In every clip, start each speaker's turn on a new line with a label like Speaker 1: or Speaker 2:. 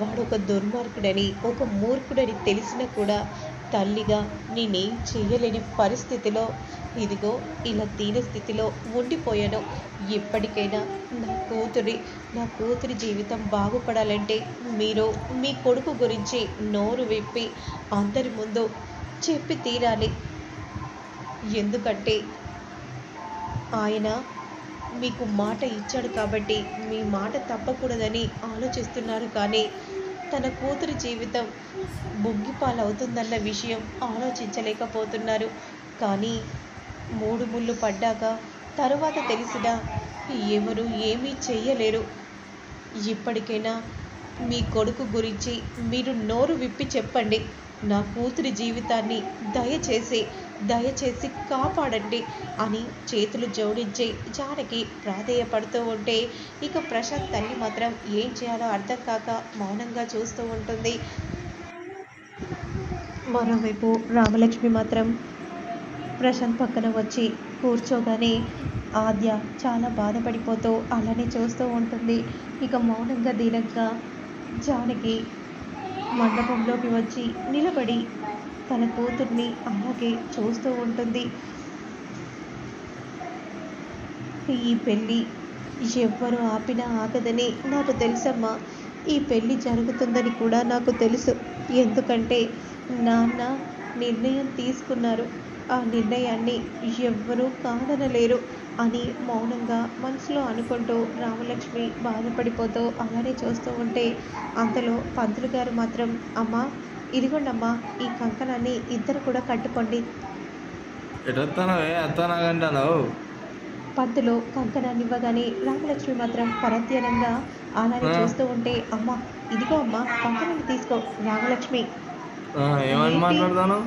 Speaker 1: వాడు ఒక దుర్మార్గుడని ఒక మూర్ఖుడని తెలిసినా కూడా తల్లిగా నేనేం చేయలేని పరిస్థితిలో ఇదిగో ఇలా దీన స్థితిలో ఉండిపోయాను. ఎప్పటికైనా నా కూతురి నా కూతురి జీవితం బాగుపడాలంటే మీరు మీ కొడుకు గురించి నోరు విప్పి అందరి ముందు చెప్పి తీరాలి. ఎందుకంటే ఆయన మీకు మాట ఇచ్చాడు కాబట్టి మీ మాట తప్పకూడదని ఆలోచిస్తున్నారు కానీ తన కూతురి జీవితం బొగ్గిపాలవుతుందన్న విషయం ఆలోచించలేకపోతున్నారు. కానీ మూడు ముళ్ళు పడ్డాక తరువాత తెలిసిన ఎవరు ఏమీ చేయలేరు ఇప్పటికైనా మీ కొడుకు గురించి మీరు నోరు విప్పి చెప్పండి. నా కూతురి జీవితాన్ని దయచేసి దయచేసి కాపాడండి అని చేతులు జోడించి జానకి ప్రాధేయపడుతూ ఉంటే ఇక ప్రశాంత్ తల్లి మాత్రం ఏం చేయాలో అర్థం కాక మౌనంగా చూస్తూ ఉంటుంది. మరోవైపు రామలక్ష్మి మాత్రం ప్రశాంత్ పక్కన వచ్చి కూర్చోగానే ఆద్య చాలా బాధపడిపోతూ అలానే చూస్తూ ఉంటుంది. ఇక మౌనంగా దీనంగా జానకి మండపంలోకి వచ్చి నిలబడి తన కూతుర్ని అలాగే చూస్తూ ఉంటుంది. ఈ పెళ్ళి ఎవ్వరు ఆపినా ఆగదని నాకు తెలుసమ్మా. ఈ పెళ్ళి జరుగుతుందని కూడా నాకు తెలుసు. ఎందుకంటే నాన్న నిర్ణయం తీసుకున్నారు. ఆ నిర్ణయాన్ని ఎవ్వరూ కాదనలేరు అని మౌనంగా మనసులో అనుకుంటూ రామలక్ష్మి బాధపడిపోతూ అలానే చూస్తూ ఉంటే అంతలో పంతులు గారు మాత్రం అమ్మా ఇదిగోండమ్మా ఈ కంకణాన్ని ఇద్దరు కూడా కట్టుకోండి పంతులు కంకణాన్ని ఇవ్వగానే రామలక్ష్మి మాత్రం పరధ్యానంగా అలానే. చూస్తూ ఉంటే అమ్మా ఇదిగో అమ్మా కంకణాన్ని తీసుకో రామలక్ష్మి?
Speaker 2: మాట్లాడతాను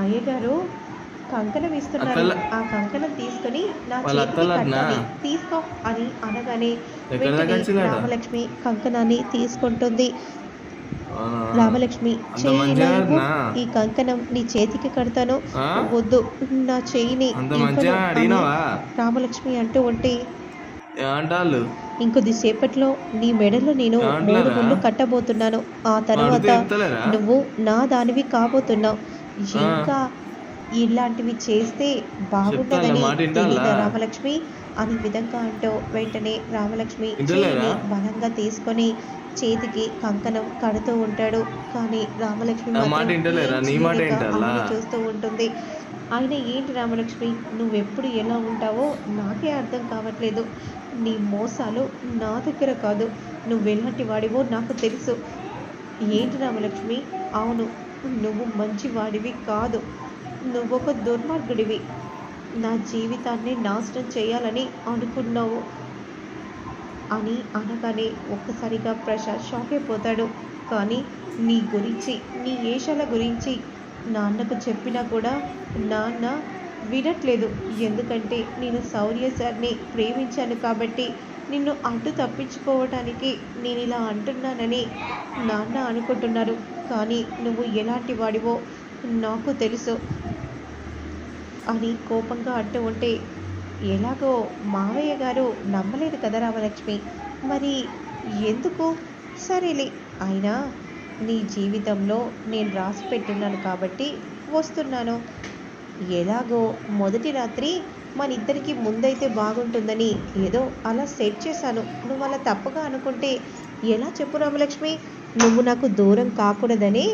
Speaker 1: అయ్యగారు కంకణం ఇస్తున్నారు ఆ కంకణం తీసుకొని నా చేతికి తీసుకో అని అనగానే? రామలక్ష్మి కంకణాన్ని తీసుకుంటుంది? రామలక్ష్మి? ఈ కంకణం నీ చేతికి కడతాను? వద్దు నా
Speaker 2: అడిగినావా
Speaker 1: రామలక్ష్మి అంటూ ఉంటే ఇంకొద్ది సేపట్లో నీ మెడలో నేను మూడు? ముళ్ళు కట్టబోతున్నాను ఆ తర్వాత? నువ్వు నా దానివి కాబోతున్నావు. ఇంకా ఇలాంటివి చేస్తే? తెలీదా రామలక్ష్మి అనే విధంగా అంటూ వెంటనే రామలక్ష్మి? చేయిని బలంగా తీసుకొని చేతికి కంకణం కడుతూ ఉంటాడు. కానీ రామలక్ష్మి చూస్తూ ఉంటుంది. ఆయన ఏంటి రామలక్ష్మి? నువ్వెప్పుడు ఎలా ఉంటావో నాకే అర్థం కావట్లేదు. నీ మోసాలు నా దగ్గర కాదు. నువ్వెలాంటి వాడివో నాకు తెలుసు. ఏంటి రామలక్ష్మి? అవును నువ్వు మంచి వాడివి కాదు. నువ్వొక దుర్మార్గుడివి. నా జీవితాన్ని నాశనం చేయాలని అనుకున్నావు. అని అనగానే ఒక్కసారిగా ప్రసాద్ షాక్ అయిపోతాడు కానీ నీ గురించి నీ ఏషాల గురించి నాన్నకు చెప్పినా కూడా నాన్న వినట్లేదు. ఎందుకంటే నేను శౌర్య సార్ని ప్రేమించాను కాబట్టి నిన్ను అడ్డు తప్పించుకోవటానికి నేను ఇలా అంటున్నానని నాన్న అనుకుంటున్నారు. కానీ నువ్వు ఎలాంటి వాడివో నాకు తెలుసు అని కోపంగా అంటూ ఉంటే ఎలాగో మావయ్య గారు నమ్మలేదు కదా రామలక్ష్మి. మరి ఎందుకు? సరేలే అయినా నీ జీవితంలో నేను రాసి పెట్టున్నాను కాబట్టి వస్తున్నాను. ఎలాగో మొదటి రాత్రి మన ఇద్దరికి ముందైతే బాగుంటుందని ఏదో అలా సెట్ చేశాను. నువ్వు అలా తప్పుగా అనుకుంటే ఎలా చెప్పు రామలక్ష్మి? నువ్వు నాకు దూరం కాకూడదని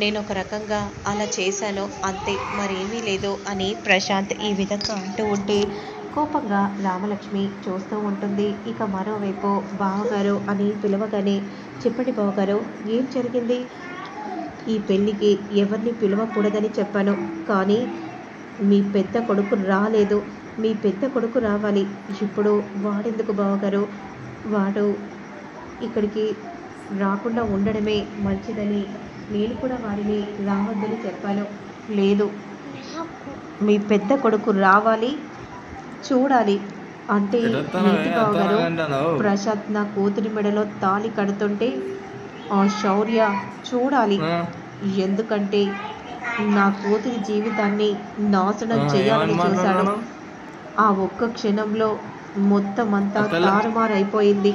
Speaker 1: నేను ఒక రకంగా అలా చేశాను అంతే మరేమీ లేదు అని ప్రశాంత్ ఈ విధంగా అంటూ ఉంటే కోపంగా రామలక్ష్మి చూస్తూ ఉంటుంది. ఇక మరోవైపు బావగారు అని పిలవగానే చెప్పండి బావగారు ఏం జరిగింది? ఈ పెళ్ళికి ఎవరిని పిలవకూడదని చెప్పాను కానీ మీ పెద్ద కొడుకు రాలేదు. మీ పెద్ద కొడుకు రావాలి. ఇప్పుడు వాడెందుకు బావగారు? వాడు ఇక్కడికి రాకుండా ఉండడమే మంచిదని నేను కూడా వాడిని రావద్దని చెప్పాను లేదు. మీ పెద్ద కొడుకు రావాలి చూడాలి. అంటే బావగారు
Speaker 2: అత్తానాగంటావు
Speaker 1: ప్రశాంత్ నా కూతురి మెడలో తాళి కడుతుంటే ఆ శౌర్య చూడాలి. ఎందుకంటే నా కూతురి జీవితాన్ని నాశనం చేయాలని చూశాడు.
Speaker 2: మాట్లాడతాను?
Speaker 1: ఆ ఒక్క క్షణంలో మొత్తం అంతా తారుమారైపోయింది.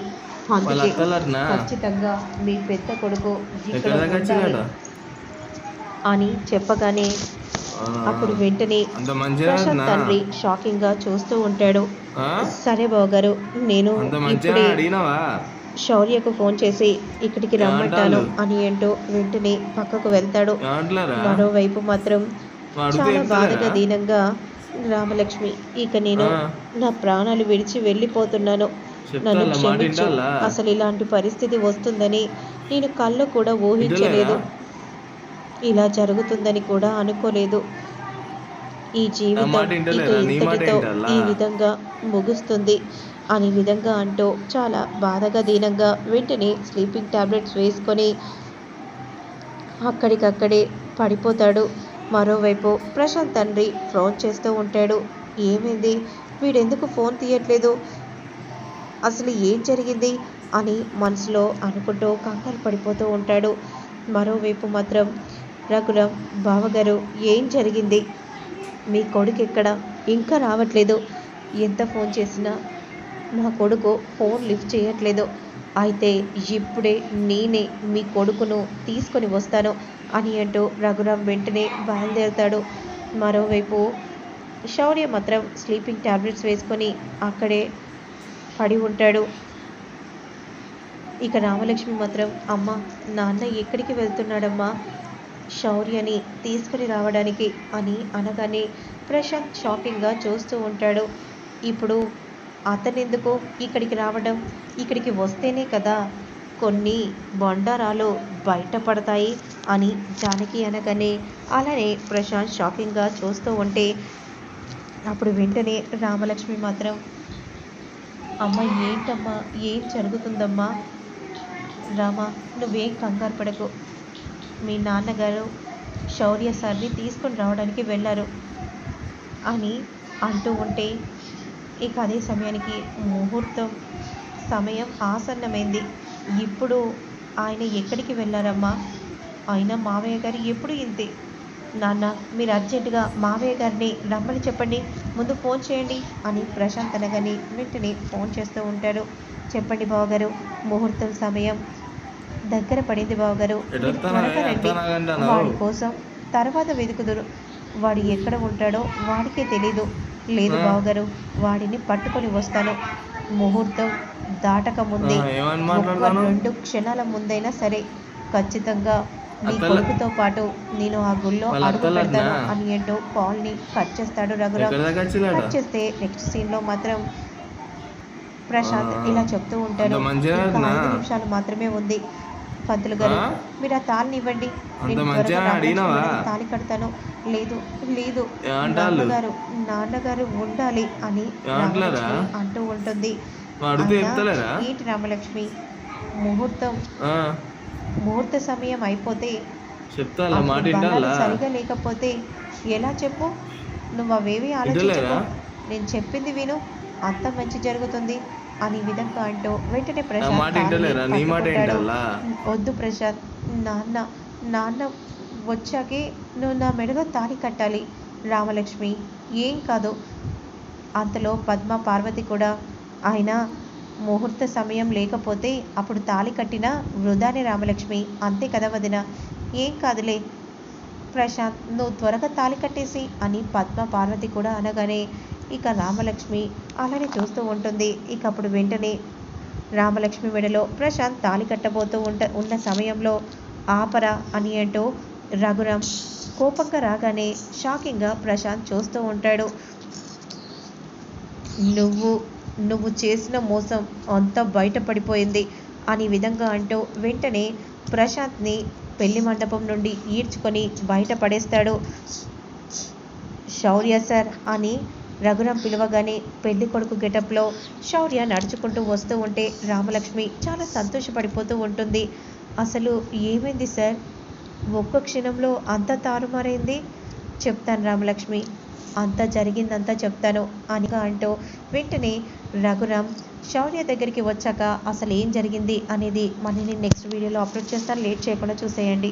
Speaker 1: ఖచ్చితంగా మీ పెద్ద కొడుకు అని చెప్పగానే? అప్పుడు వెంటనే ప్రశాంత్ తండ్రి షాకింగ్గా చూస్తూ ఉంటాడు సరే బావగారు నేను శౌర్యకు ఫోన్ చేసి ఇక్కడికి రమ్మంటాను? అని అంటూ వెంటనే పక్కకు వెళ్తాడు మరోవైపు మాత్రం చాలా? బాధగా దీనంగా రామలక్ష్మి ఇక నేను. నా ప్రాణాలు విడిచి వెళ్ళిపోతున్నాను? నన్ను క్షమించు? అసలు ఇలాంటి పరిస్థితి వస్తుందని నేను కళ్ళు కూడా ఊహించలేదు. ఇలా జరుగుతుందని కూడా అనుకోలేదు. ఈ జీవితం ఇక ఇంతటితో? ఈ విధంగా ముగుస్తుంది. అని విధంగా అంటూ చాలా బాధగా దీనంగా వెంటనే స్లీపింగ్ టాబ్లెట్స్ వేసుకొని అక్కడికక్కడే పడిపోతాడు. మరోవైపు ప్రశాంత్ తండ్రి ఫోన్ చేస్తూ ఉంటాడు. ఏమైంది? వీడెందుకు ఫోన్ తీయట్లేదు? అసలు ఏం జరిగింది అని మనసులో అనుకుంటూ కంగారు పడిపోతూ ఉంటాడు. మరోవైపు మాత్రం రఘురాం బావగారు ఏం జరిగింది? మీ కొడుకు ఎక్కడ? ఇంకా రావట్లేదు. ఎంత ఫోన్ చేసినా నా కొడుకు ఫోన్ లిఫ్ట్ చేయట్లేదు. అయితే ఇప్పుడే నేనే మీ కొడుకును తీసుకొని వస్తాను అని అంటూ రఘురాం వెంటనే బయలుదేరుతాడు. మరోవైపు శౌర్య మాత్రం స్లీపింగ్ టాబ్లెట్స్ వేసుకొని అక్కడే పడి ఉంటాడు. ఇక రామలక్ష్మి మాత్రం అమ్మ నాన్న ఎక్కడికి వెళ్తున్నాడమ్మా? శౌర్యని తీసుకుని రావడానికి అని అనగానే ప్రశాంత్ షాకింగ్గా చూస్తూ ఉంటాడు. ఇప్పుడు అతనెందుకు ఇక్కడికి రావడం? ఇక్కడికి వస్తేనే కదా కొన్ని బండారాలు బయటపడతాయి అని జానకి అనగానే అలానే ప్రశాంత్ షాకింగ్గా చూస్తూ ఉంటే అప్పుడు వెంటనే రామలక్ష్మి మాత్రం అమ్మ ఏంటమ్మా? ఏం జరుగుతుందమ్మా? రామా నువ్వేం కంగారు పడకు. మీ నాన్నగారు శౌర్య సార్ని తీసుకొని రావడానికి వెళ్ళారు అని అంటూ ఉంటే ఇక అదే సమయానికి ముహూర్తం సమయం ఆసన్నమైంది. ఇప్పుడు ఆయన ఎక్కడికి వెళ్ళారమ్మా? అయినా మామయ్య గారు ఎప్పుడు ఇంతే? నాన్న మీరు అర్జెంటుగా మావయ్య గారిని రమ్మని చెప్పండి. ముందు ఫోన్ చేయండి అని ప్రశాంత్ అనగానే వెంటనే ఫోన్ చేస్తూ ఉంటారు చెప్పండి బావగారు ముహూర్తం సమయం దగ్గర పడింది బావగారు? వాడి కోసం తర్వాత వెతుకుదురు. వాడు ఎక్కడ ఉంటాడో వాడికే తెలీదు. లేదు. బావగారు వాడిని పట్టుకొని వస్తాను. ముహూర్తం దాటక ముందే? రెండు క్షణాల ముందైనా సరే ఖచ్చితంగా నీ కొడుకుతో పాటు నేను ఆ గుళ్ళో అడుగు? పెడతాను అని ఏంటో కాల్ని కట్ చేస్తాడు రఘురామ్.
Speaker 2: వచ్చిందట
Speaker 1: కట్ చేస్తే నెక్స్ట్ సీన్లో మాత్రం ప్రశాంత్. ఇలా చెప్తూ ఉంటాడు? ఐదు నిమిషాలు మాత్రమే ఉంది. పంతులు గారు? మీరు ఆ తాళిని ఇవ్వండి. నేను తాళి కడతాను? లేదు లేదు? నాన్నగారు నాన్నగారు ఉండాలి అని అంటూ ఉంటుంది. ఏంటి రామలక్ష్మి? ముహూర్తం. ముహూర్త సమయం అయిపోతే సరిగా లేకపోతే ఎలా చెప్పు? నువ్వు అవేవి ఆలోచించకు? నేను చెప్పింది విను. అంత మంచి జరుగుతుంది అని విధంగా అంటూ వెంటనే ప్రశాంత్ వద్దు ప్రశాంత్. నాన్న నాన్న వచ్చాకే నువ్వు నా మెడలో తాళి కట్టాలి. రామలక్ష్మి ఏం కాదు. అంతలో పద్మ పార్వతి కూడా ఆయన ముహూర్త సమయం లేకపోతే అప్పుడు తాళి కట్టినా వృధాని రామలక్ష్మి అంతే కదా వదిన? ఏం కాదులే. ప్రశాంత్ నువ్వు త్వరగా తాళి కట్టేసి అని పద్మ పార్వతి కూడా అనగానే ఇక రామలక్ష్మి అలానే చూస్తూ ఉంటుంది. ఇక అప్పుడు వెంటనే రామలక్ష్మి మెడలో ప్రశాంత్ తాళి కట్టబోతూ ఉంట ఉన్న సమయంలో ఆపరా అని అంటూ రఘురాం కోపంగా రాగానే షాకింగ్గా ప్రశాంత్ చూస్తూ ఉంటాడు. నువ్వు నువ్వు చేసిన మోసం అంతా బయటపడిపోయింది అని విధంగా అంటూ వెంటనే ప్రశాంత్ని పెళ్ళి మండపం నుండి ఈడ్చుకొని బయట పడేస్తాడు శౌర్య సార్ అని రఘురాం పిలవగానే పెళ్ళి కొడుకు గెటప్లో శౌర్య నడుచుకుంటూ వస్తూ ఉంటే రామలక్ష్మి చాలా సంతోషపడిపోతూ ఉంటుంది. అసలు ఏమైంది సార్? ఒక్క క్షణంలో అంత తారుమారైంది? చెప్తాను రామలక్ష్మి. అంతా జరిగిందంతా చెప్తాను అనిగా అంటూ వెంటనే రఘురామ్ శౌర్య దగ్గరికి వచ్చాక అసలు ఏం జరిగింది అనేది మళ్ళీ నేను నెక్స్ట్ వీడియోలో అప్లోడ్ చేస్తాను లేట్ చేయకుండా చూసేయండి.